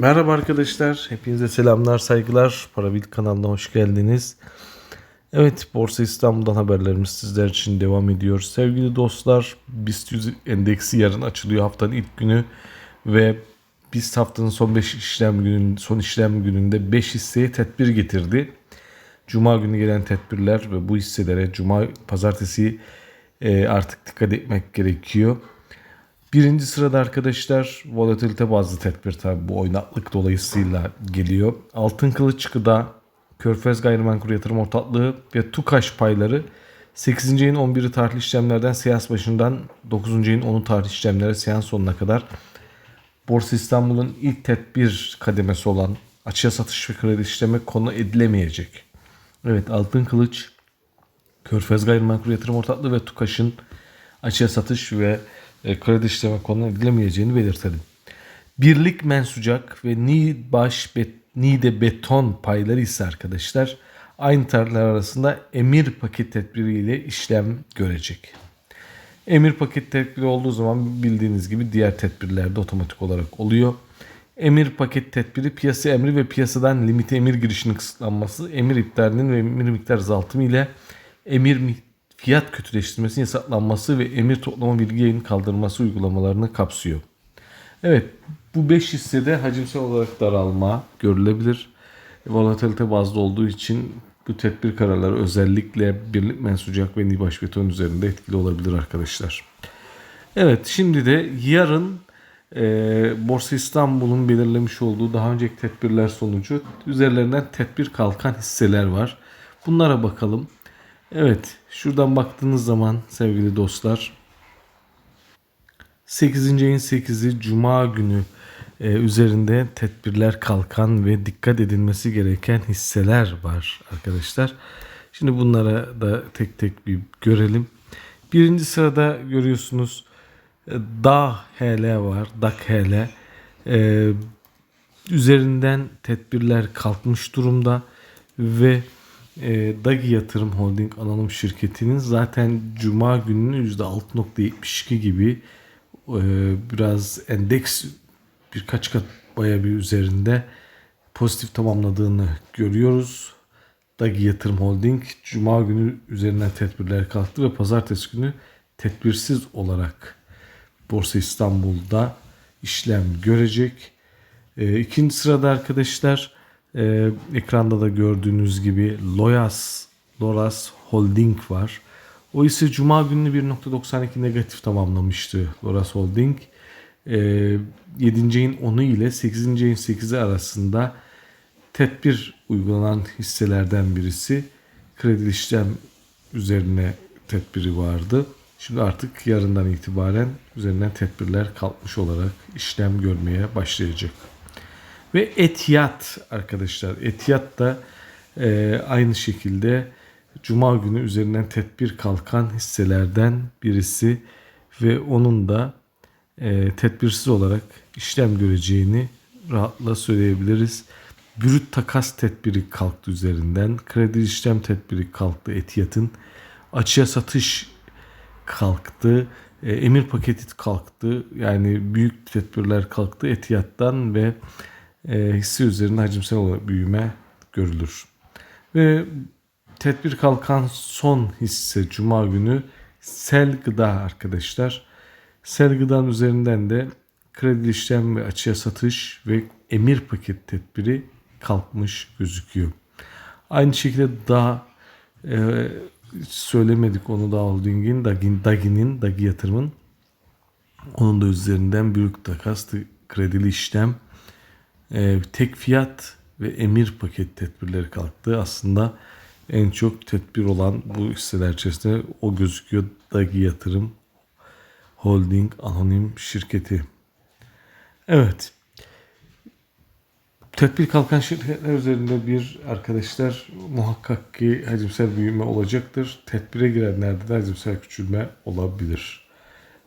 Merhaba arkadaşlar, hepinize selamlar, saygılar. Parabil kanalına hoş geldiniz. Evet, Borsa İstanbul'dan haberlerimiz sizler için devam ediyor. Sevgili dostlar, BIST 100 endeksi yarın açılıyor haftanın ilk günü ve BIST haftanın son 5 işlem günün son işlem gününde 5 hisseye tedbir getirdi. Cuma günü gelen tedbirler ve bu hisselere cuma pazartesi e, artık dikkat etmek gerekiyor. Birinci sırada arkadaşlar volatilite bazlı tedbir tabi bu oynaklık dolayısıyla geliyor. Altın Kılıç Gıda, Körfez Gayrimenkul Yatırım Ortaklığı ve TUKAŞ payları 8. ayın 11'i tarihli işlemlerden seans başından 9. ayın 10'u tarihli işlemlere seans sonuna kadar Borsa İstanbul'un ilk tedbir kademesi olan açığa satış ve kredi işleme konu edilemeyecek. Evet Altın Kılıç, Körfez Gayrimenkul Yatırım Ortaklığı ve TUKAŞ'ın açığa satış ve kredi işleme konu edilemeyeceğini belirtelim. Birlik mensucak ve Nibaş bet, Nide beton payları ise arkadaşlar aynı tarihler arasında emir paket tedbiriyle işlem görecek. Emir paket tedbiri olduğu zaman bildiğiniz gibi diğer tedbirlerde otomatik olarak oluyor. Emir paket tedbiri piyasa emri ve piyasadan limite emir girişinin kısıtlanması, emir iptalinin ve emir miktar azaltımı ile emir mi- fiyat kötüleştirmesinin yasaklanması ve emir toplama bilgi yayın kaldırılması uygulamalarını kapsıyor. Evet bu 5 hissede hacimsel olarak daralma görülebilir. Volatilite bazlı olduğu için bu tedbir kararları özellikle birlik mensucak ve Nibaş beton üzerinde etkili olabilir arkadaşlar. Evet şimdi de yarın e, Borsa İstanbul'un belirlemiş olduğu daha önceki tedbirler sonucu üzerlerinden tedbir kalkan hisseler var. Bunlara bakalım. Evet şuradan baktığınız zaman sevgili dostlar 8. ayın 8'i Cuma günü e, üzerinde tedbirler kalkan ve dikkat edilmesi gereken hisseler var arkadaşlar. Şimdi bunlara da tek tek bir görelim. Birinci sırada görüyorsunuz e, DA HL var. DAK HL. E, üzerinden tedbirler kalkmış durumda ve e, Dagi Yatırım Holding anonim şirketinin zaten Cuma gününün %6.72 gibi e, biraz endeks birkaç kat baya bir üzerinde pozitif tamamladığını görüyoruz. Dagi Yatırım Holding Cuma günü üzerinden tedbirler kalktı ve pazartesi günü tedbirsiz olarak Borsa İstanbul'da işlem görecek. E, ikinci sırada arkadaşlar e, ekranda da gördüğünüz gibi Loyas Loras Holding var. O ise Cuma gününü 1.92 negatif tamamlamıştı Loras Holding. E, 7. ayın 10'u ile 8. ayın 8'i arasında tedbir uygulanan hisselerden birisi. Kredi işlem üzerine tedbiri vardı. Şimdi artık yarından itibaren üzerinden tedbirler kalkmış olarak işlem görmeye başlayacak. Ve Etiyat arkadaşlar. Etiyat da e, aynı şekilde Cuma günü üzerinden tedbir kalkan hisselerden birisi ve onun da e, tedbirsiz olarak işlem göreceğini rahatla söyleyebiliriz. Brüt takas tedbiri kalktı üzerinden. Kredi işlem tedbiri kalktı Etiyat'ın. Açığa satış kalktı. E, emir paketi kalktı. Yani büyük tedbirler kalktı Etiyat'tan ve e, hisse üzerinde hacimsel olarak büyüme görülür. Ve tedbir kalkan son hisse Cuma günü Sel Gıda arkadaşlar. Sel Gıda'nın üzerinden de kredi işlem ve açığa satış ve emir paket tedbiri kalkmış gözüküyor. Aynı şekilde daha e, söylemedik onu da Holding'in, Dagi, Dagi'nin, Dagi yatırımın onun da üzerinden büyük takas, kredili işlem, e, tek fiyat ve emir paket tedbirleri kalktı. Aslında en çok tedbir olan bu hisseler içerisinde o gözüküyor. Dagi Yatırım Holding Anonim Şirketi. Evet. Tedbir kalkan şirketler üzerinde bir arkadaşlar muhakkak ki hacimsel büyüme olacaktır. Tedbire girenlerde de hacimsel küçülme olabilir.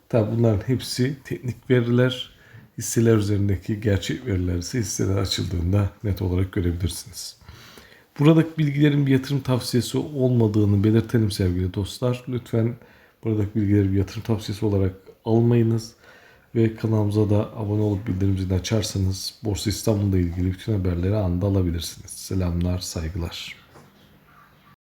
Tabi bunların hepsi teknik veriler, hisseler üzerindeki gerçek veriler ise hisseler açıldığında net olarak görebilirsiniz. Buradaki bilgilerin bir yatırım tavsiyesi olmadığını belirtelim sevgili dostlar. Lütfen buradaki bilgileri bir yatırım tavsiyesi olarak almayınız. Ve kanalımıza da abone olup bildirim zilini açarsanız Borsa İstanbul'la ilgili bütün haberleri anında alabilirsiniz. Selamlar, saygılar.